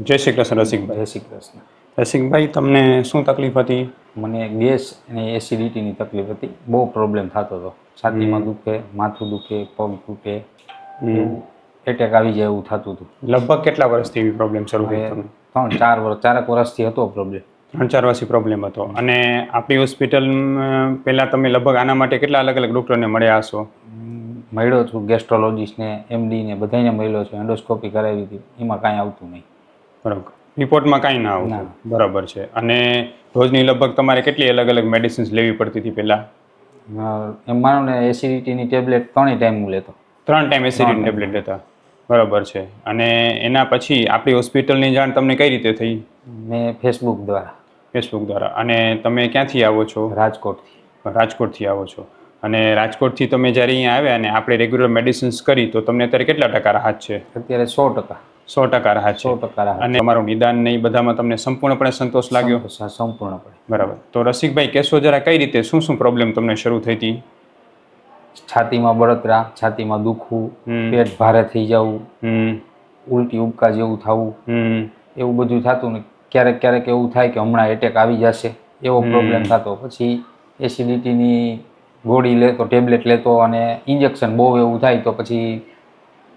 જય શ્રી કૃષ્ણ રસિકભાઈ જય શ્રી કૃષ્ણ. રસિકભાઈ તમને શું તકલીફ હતી? મને ગેસ અને એસિડિટીની તકલીફ હતી. બહુ પ્રોબ્લેમ થતો હતો. છાતીમાં દુખે માથું દુખે પગ દુખે એટેક આવી જાય એવું થતું હતું. લગભગ કેટલા વર્ષથી એવી પ્રોબ્લેમ શરૂ થઈ ત્રણ ચાર વર્ષ ચારક વર્ષથી હતો પ્રોબ્લેમ ત્રણ ચાર વર્ષથી પ્રોબ્લેમ હતો. અને આપણી હોસ્પિટલ પહેલાં તમે લગભગ આના માટે કેટલા અલગ અલગ ડૉક્ટરને મળ્યા હશો? મળ્યો છું. ગેસ્ટ્રોલોજીસ્ટને એમડી ને બધાને મળ્યો છું. એન્ડોસ્કોપી કરાવી હતી. એમાં કાંઈ આવતું નહીં. બરાબર. રિપોર્ટમાં કાંઈ ના. આવતું બરાબર છે. અને રોજની લગભગ તમારે કેટલી અલગ અલગ મેડિસિન્સ લેવી પડતી હતી પહેલાં? એમ માનો ને એસિડિટીની ટેબ્લેટ ત્રણેય ટાઈમ હું લેતો. ત્રણ ટાઈમ એસિડિટી ટેબ્લેટ લેતા. બરાબર છે. અને એના પછી આપણી હોસ્પિટલની જાણ તમને કઈ રીતે થઈ? મેં ફેસબુક દ્વારા. ફેસબુક દ્વારા. અને તમે ક્યાંથી આવો છો? રાજકોટથી. રાજકોટથી આવો છો. અને રાજકોટથી તમે જ્યારે અહીંયા આવ્યા અને આપણે રેગ્યુલર મેડિસિન્સ કરી તો તમને અત્યારે કેટલા ટકા રાહત છે? અત્યારે સો ટકા. સો ટકા રાહત સો ટકા રાહત. અને તમારું નિદાન ને એ બધામાં તમને સંપૂર્ણપણે સંતોષ લાગ્યો? સંપૂર્ણપણે. બરાબર. તો રસિકભાઈ કહેશો જરા કઈ રીતે શું શું પ્રોબ્લેમ તમને શરૂ થઈ હતી? છાતીમાં બળતરા છાતીમાં દુખવું પેટ ભારે થઈ જવું ઉલટી ઉબકા જેવું થવું. એવું બધું થતું ને ક્યારેક ક્યારેક એવું થાય કે હમણાં એટેક આવી જશે. એવો પ્રોબ્લેમ થતો. પછી એસિડિટીની ગોળી લેતો ટેબ્લેટ લેતો અને ઇન્જેક્શન બહુ એવું થાય તો પછી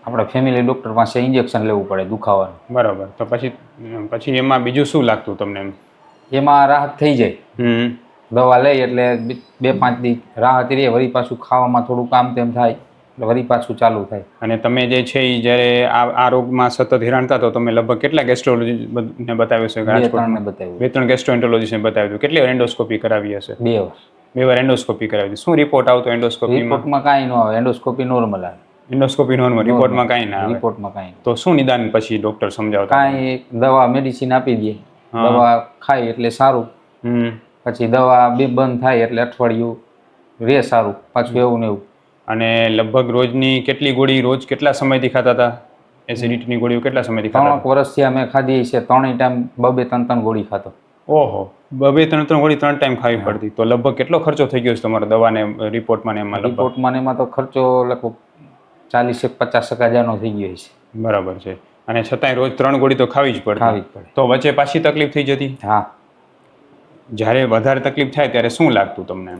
આપણે ફેમિલી ડૉક્ટર પાસે ઇન્જેક્શન લેવું પડે દુખાવાનું. બરાબર. તો પછી પછી એમાં બીજું શું લાગતું તમને એમ? એમાં રાહત થઈ જાય. દવા લઈ એટલે બે- પાંચ દી રાહત રહે વળી પાછું ખાવામાં થોડું કામ તેમ થાય એટલે વળી પાછું ચાલુ થાય. અને તમે જે છે એ જ્યારે આ આ રોગમાં સતત હેરાન થતો તો તમે લગભગ કેટલા ગેસ્ટ્રોલોજી ને બતાવ્યું છે રાજકોટને બતાવ્યું. બે ત્રણ ગેસ્ટ્રોએન્ટરોલોજીસ્ટને બતાવ્યું કેટલી વાર એન્ડોસ્કોપી કરાવી હશે? બે વર્ષ બે વાર એન્ડોસ્કોપી કરાવી શું રિપોર્ટ આવતો એન્ડોસ્કોપી રિપોર્ટમાં કાંઈ ન આવે. એન્ડોસ્કોપી નોર્મલ આવે. એન્ડોસ્કોપી નોર્મલ રિપોર્ટમાં કાંઈ ના રિપોર્ટમાં કાંઈ તો શું નિદાન પછી ડોક્ટર સમજાવતા? કાંઈ દવા મેડિસિન આપી દે. દવા ખાય એટલે સારું. પછી દવા બે બંધ થાય એટલે અઠવાડિયું રે સારું પાછું એવું ને એવું. અને લગભગ રોજની કેટલી ગોળી રોજ કેટલા સમયથી ખાતા હતા? એસિડિટીની ગોળીઓ કેટલા સમયથી ખાતા ત્રણક વર્ષથી અમે ખાધી છે ત્રણેય ટાઈમ બબે ત્રણ ત્રણ ગોળી ખાતો ઓહો બબે ત્રણ ત્રણ ગોળી ત્રણ ટાઈમ ખાવી પડતી. તો લગભગ કેટલો ખર્ચો થઈ ગયો છે તમારા દવાને રિપોર્ટમાં ને એમાં રિપોર્ટમાં ને એમાં તો ખર્ચો લગભગ ચાલીસ એક પચાસ ટકા હજારનો થઈ ગયો છે. બરાબર છે. અને છતાંય રોજ ત્રણ ગોળી તો ખાવી જ પડે ખાવી જ પડે. તો વચ્ચે પાછી તકલીફ થઈ જતી? હા. જ્યારે વધારે તકલીફ થાય ત્યારે શું લાગતું તમને એમ?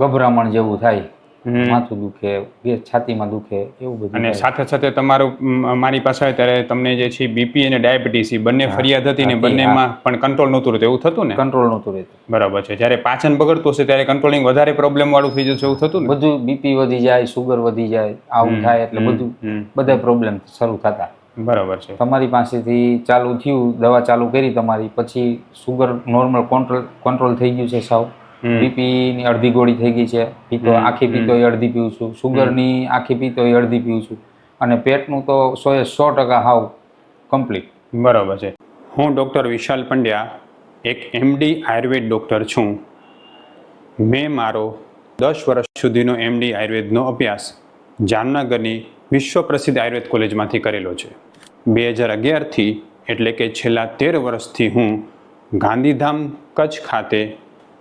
ગભરામણ જેવું થાય. માથું દુખે કે છાતીમાં દુખે એવું બધું અને સાથે સાથે તમારું મારી પાસે ત્યારે તમને જે છે બીપી અને ડાયાબિટીસ બંને ફરિયાદ હતી ને બંનેમાં પણ કંટ્રોલ નહોતું રહેતું એવું થતું ને? કંટ્રોલ નહોતું રહેતું. બરાબર છે. જ્યારે પાચન બગડતું હશે ત્યારે કંટ્રોલિંગ વધારે પ્રોબ્લેમ વાળું થઈ જશે એવું થતું ને? બધું બીપી વધી જાય સુગર વધી જાય આવું થાય એટલે બધું બધા પ્રોબ્લેમ શરૂ થતા. બરાબર છે. તમારી પાસેથી ચાલુ થયું દવા ચાલુ કરી તમારી પછી સુગર નોર્મલ કંટ્રોલ કંટ્રોલ થઈ ગયું છે સાવ. બીપી ની અડધી ગોળી થઈ ગઈ છે. પીતો આખી પીતો એ અડધી પીવું છું સુગરની આખી પીતો એ અડધી પીવું છું અને પેટનું તો સો એ સો ટકા હાવ કમ્પ્લીટ બરાબર છે. હું ડૉક્ટર વિશાલ પંડ્યા એક એમડી આયુર્વેદ ડૉક્ટર છું. મેં મારો દસ વર્ષ સુધીનો એમડી આયુર્વેદનો અભ્યાસ જામનગરની વિશ્વ પ્રસિદ્ધ આયુર્વેદ કોલેજમાંથી કરેલો છે. બે હજાર અગિયારથી એટલે કે છેલ્લા તેર વર્ષથી હું ગાંધીધામ કચ્છ ખાતે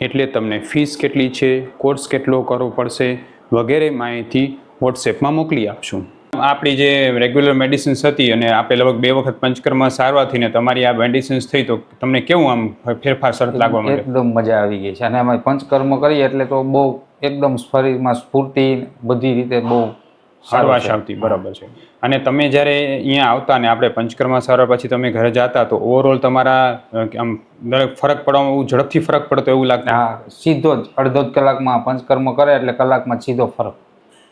એટલે તમને ફીસ કેટલી છે કોર્સ કેટલો કરવો પડશે વગેરે માહિતી વોટ્સએપમાં મોકલી આપશું. આપણી જે રેગ્યુલર મેડિસિન્સ હતી અને આપણે લગભગ બે વખત પંચકર્મા સારવારથી ને તમારી આ મેડિસિન્સ થઈ તો તમને કેવું આમ ફેરફાર સરત લાગવા માંડ્યો? એકદમ મજા આવી ગઈ છે. અને અમે પંચકર્મ કરીએ એટલે તો બહુ એકદમ શરીરમાં સ્ફૂર્તિ બધી રીતે બહુ હળવાશ. આવતી બરાબર છે. અને તમે જ્યારે અહીંયા આવતા ને આપણે પંચકર્મા સારવાર પછી તમે ઘરે જતા તો ઓવરઓલ તમારા આમ ફરક પડવામાં ઝડપથી ફરક પડતો એવું લાગતું? હા સીધો જ અડધો જ કલાકમાં પંચકર્મ કરે એટલે કલાકમાં સીધો ફરક.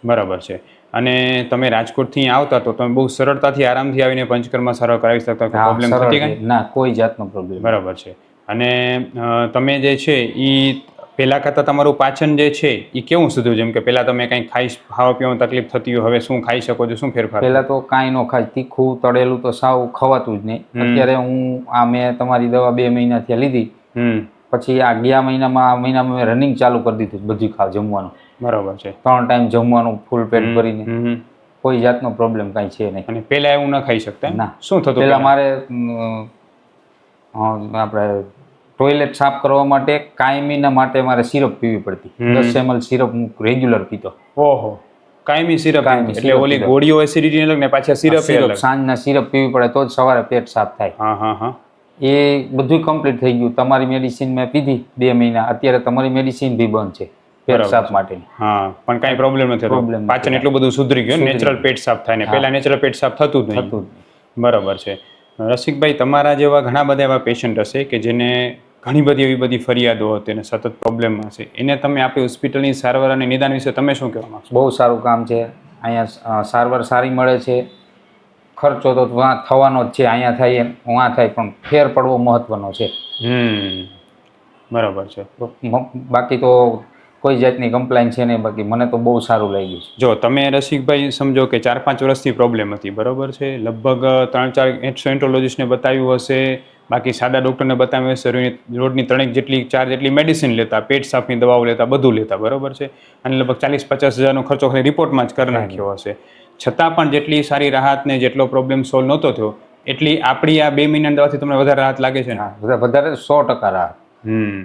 બરાબર છે. અને તમે રાજકોટથી આવતા તો તમે બહુ સરળતાથી આરામથી આવીને પંચકર્મા સારવાર કરાવી શકતા? પ્રોબ્લેમ થતી. ના કોઈ જાતનો પ્રોબ્લેમ બરાબર છે. અને તમે જે છે એ પહેલાં કરતાં તમારું પાચન જે છે એ કેવું સુધર્યું જેમ કે પહેલાં તમે કંઈ ખાઈ ખાવા પીવામાં તકલીફ થતી હોય હવે શું ખાઈ શકો છો? શું ફેરફાર? પહેલાં તો કાંઈ ન ખાય. તીખું તળેલું તો સાવ ખવાતું જ નહીં. અત્યારે હું આ મેં તમારી દવા બે મહિના થયા લીધી. પછી આ ગયા મહિનામાં આ મહિનામાં મેં રનિંગ ચાલુ કરી દીધું બધું ખાવ જમવાનું. બરોબર છે. ત્રણ ટાઈમ જમવાનું ફૂલ પેટ ભરીને. કોઈ જાતનો પ્રોબ્લેમ કાંઈ છે નહીં. અને પેલા એવું ન ખાઈ શકતા ના. શું થતું પહેલા પેલા? મારે આપણે ટોયલેટ સાફ કરવા માટે કાયમીના માટે મારે સિરપ પીવી પડતી. દસ એમએલ સિરપ હું રેગ્યુલર પીતો. ઓહો. કાયમી સિરપ કાયમી એટલે ઓલી ગોળીઓ એસિડિટી અલગ ને પાછા સિરપ અલગ. સાંજના સિરપ પીવી પડે તો જ સવારે પેટ સાફ થાય. હા હા હા. એ બધું કમ્પ્લીટ થઈ ગયું. તમારી મેડિસિન મેં પીધી બે મહિના. અત્યારે તમારી મેડિસિન બી બંધ છે પેટ સાફ માટેની. હા પણ કાંઈ પ્રોબ્લેમ નથી પ્રોબ્લેમ પાચન એટલું બધું સુધરી ગયું. નેચરલ પેટ સાફ થાય ને. પેલા નેચરલ પેટ સાફ થતું જ નહીં. બરાબર છે. રસિકભાઈ તમારા જેવા ઘણા બધા એવા પેશન્ટ હશે કે જેને ઘણી બધી એવી બધી ફરિયાદો હતી અને સતત પ્રોબ્લેમ હશે એને તમે આપણી હોસ્પિટલની સારવાર અને નિદાન વિશે તમે શું કહેવા માગશો? બહુ સારું કામ છે. અહીંયા સારવાર સારી મળે છે. ખર્ચો તો થવાનો જ છે અહીંયા થાય એમ વાં થાય પણ ફેર પડવો મહત્વનો છે. હમ બરાબર છે. બાકી તો કોઈ જાતની કમ્પ્લેન છે નહીં બાકી મને તો બહુ સારું લાગ્યું છે. જો તમે રસિકભાઈ સમજો કે ચાર પાંચ વર્ષથી પ્રોબ્લેમ હતી બરોબર છે? લગભગ ત્રણ ચાર એન્ટ્રોલોજીસ્ટને બતાવ્યું હશે બાકી સાદા ડૉક્ટરને બતાવે શરીરની રોજની ત્રણેક જેટલી ચાર જેટલી મેડિસિન લેતા પેટ સાફની દવાઓ લેતા બધું લેતા બરોબર છે? અને લગભગ ચાલીસ પચાસ હજારનો ખર્ચો ખાલી રિપોર્ટમાં જ કરી નાખ્યો હશે. છતાં પણ જેટલી સારી રાહત ને જેટલો પ્રોબ્લેમ સોલ્વ નહોતો થયો એટલી આપણી આ બે મહિના દવાથી તમને વધારે રાહત લાગે છે ને? વધારે સો ટકા રાહત.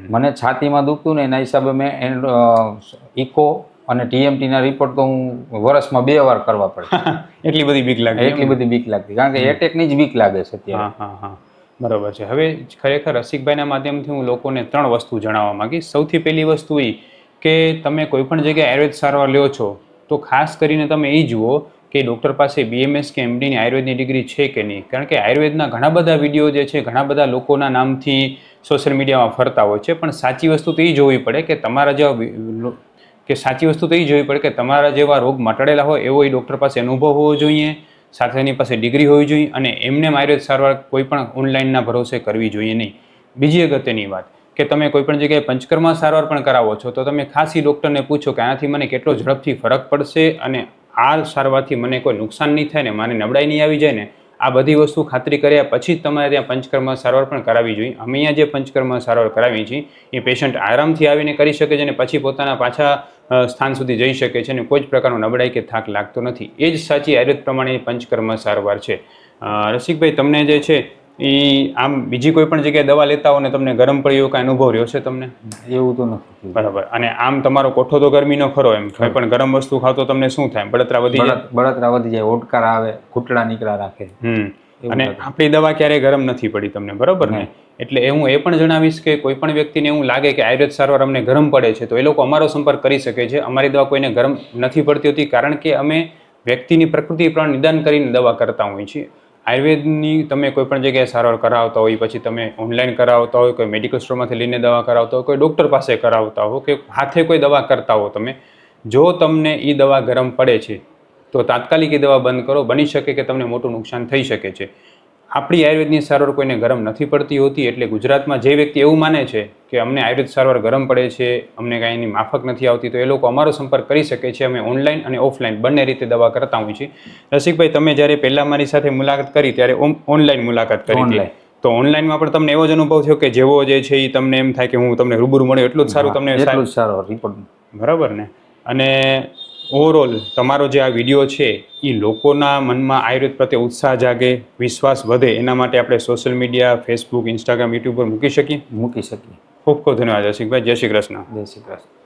મને છાતીમાં દુખતું ને એના હિસાબે મેં એન- ઇકો અને ટીએમટીના રિપોર્ટ તો હું વર્ષમાં બે વાર કરવા પડે એટલી બધી બીક લાગે એટલી બધી બીક લાગતી કારણ કે એટેકની જ બીક લાગે છે હા. બરોબર છે. હવે ખરેખર રસિકભાઈના માધ્યમથી હું લોકોને ત્રણ વસ્તુ જણાવવા માંગીશ. સૌથી પહેલી વસ્તુ એ કે તમે કોઈપણ જગ્યાએ આયુર્વેદ સારવાર લ્યો છો, તો ખાસ કરીને તમે એ જુઓ કે ડૉક્ટર પાસે બીએમએસ કે એમડીની આયુર્વેદની ડિગ્રી છે કે નહીં. કારણ કે આયુર્વેદના ઘણા બધા વીડિયો જે છે, ઘણા બધા લોકોના નામથી સોશિયલ મીડિયામાં ફરતા હોય છે, પણ સાચી વસ્તુ તો એ જોવી પડે કે તમારા જેવા કે સાચી વસ્તુ તો એ જોવી પડે કે તમારા જેવા રોગ મટાડેલા હોય એવો એ ડૉક્ટર પાસે અનુભવ હોવો જોઈએ. સાથે એની પાસે ડિગ્રી હોવી જોઈએ અને એમને આયુર્વેદ સારવાર કોઈ પણ ઓનલાઈનના ભરોસે કરવી જોઈએ નહીં. બીજી અગત્યની વાત, કે તમે કોઈપણ જગ્યાએ પંચકર્મા સારવાર પણ કરાવો છો, તો તમે ખાસી ડૉક્ટરને પૂછો કે આનાથી મને કેટલો ઝડપથી ફરક પડશે અને આ સારવારથી મને કોઈ નુકસાન નહીં થાય ને મને નબળાઈ નહીં આવી જાય ને, આ બધી વસ્તુ ખાતરી કર્યા પછી જ તમારે ત્યાં પંચકર્મ સારવાર પણ કરાવવી જોઈએ. અમે અહીંયા જે પંચકર્મ સારવાર કરાવી છીએ, એ પેશન્ટ આરામથી આવીને કરી શકે છે અને પછી પોતાના પાછા સ્થાન સુધી જઈ શકે છે અને કોઈ જ પ્રકારનો નબળાઈ કે થાક લાગતો નથી. એ જ સાચી આયુર્વેદ પ્રમાણે પંચકર્મ સારવાર છે. રસિકભાઈ તમને જે છે એ આમ બીજી કોઈ પણ જગ્યાએ દવા લેતા હો ને તમને ગરમ પડી એવો કાંઈ અનુભવ રહ્યો છે તમને? એવું તો નથી બરાબર. અને આમ તમારો કોઠો તો ગરમીનો ખરો એમ. કોઈ પણ ગરમ વસ્તુ ખાવ તો તમને શું થાય? બળતરા વધી જાય? બળતરા વધી જાય ઓટકાર આવે ઘૂંટડા નીકળા રાખે. હમ. અને આપણી દવા ક્યારેય ગરમ નથી પડી તમને બરોબર ને? એટલે એ હું એ પણ જણાવીશ કે કોઈ પણ વ્યક્તિને એવું લાગે કે આયુર્વેદ સારવાર અમને ગરમ પડે છે તો એ લોકો અમારો સંપર્ક કરી શકે છે. અમારી દવા કોઈને ગરમ નથી પડતી હોતી કારણ કે અમે વ્યક્તિની પ્રકૃતિ પ્રમાણે નિદાન કરીને દવા કરતા હોઈએ છીએ. આયુર્વેદની તમે કોઈ પણ જગ્યાએ સારવાર કરાવતા હોય પછી તમે ઓનલાઈન કરાવતા હોય કોઈ મેડિકલ સ્ટોરમાંથી લઈને દવા કરાવતા હોય કોઈ ડૉક્ટર પાસે કરાવતા હો કે હાથે કોઈ દવા કરતા હો તમે જો તમને એ દવા ગરમ પડે છે તો તાત્કાલિક એ દવા બંધ કરો. બની શકે કે તમને મોટું નુકસાન થઈ શકે છે. આપણી આયુર્વેદની સારવાર કોઈને ગરમ નથી પડતી હોતી એટલે ગુજરાતમાં જે વ્યક્તિ એવું માને છે કે અમને આયુર્વેદ સારવાર ગરમ પડે છે અમને કાંઈ એની માફક નથી આવતી તો એ લોકો અમારો સંપર્ક કરી શકે છે. અમે ઓનલાઈન અને ઓફલાઈન બંને રીતે દવા કરતા હોઈએ છીએ. રસિકભાઈ તમે જ્યારે પહેલાં મારી સાથે મુલાકાત કરી ત્યારે ઓનલાઈન મુલાકાત કરી હતી. તો ઓનલાઈનમાં પણ તમને એવો જ અનુભવ થયો કે જેવો જે છે એ તમને એમ થાય કે હું તમને રૂબરૂ મળ્યો એટલું જ સારું તમને એટલું જ સારો. રિપોર્ટ બરાબર ને? અને ઓવરઓલ તમારો જે આ વીડિયો છે એ લોકોના મનમાં આયુર્વેદ પ્રત્યે ઉત્સાહ જાગે વિશ્વાસ વધે એના માટે આપણે social media Facebook Instagram YouTube પર મૂકી શકીએ? મૂકી શકીએ. ખૂબ ખૂબ ધન્યવાદ જય શ્રી કૃષ્ણ. જય શ્રી કૃષ્ણ.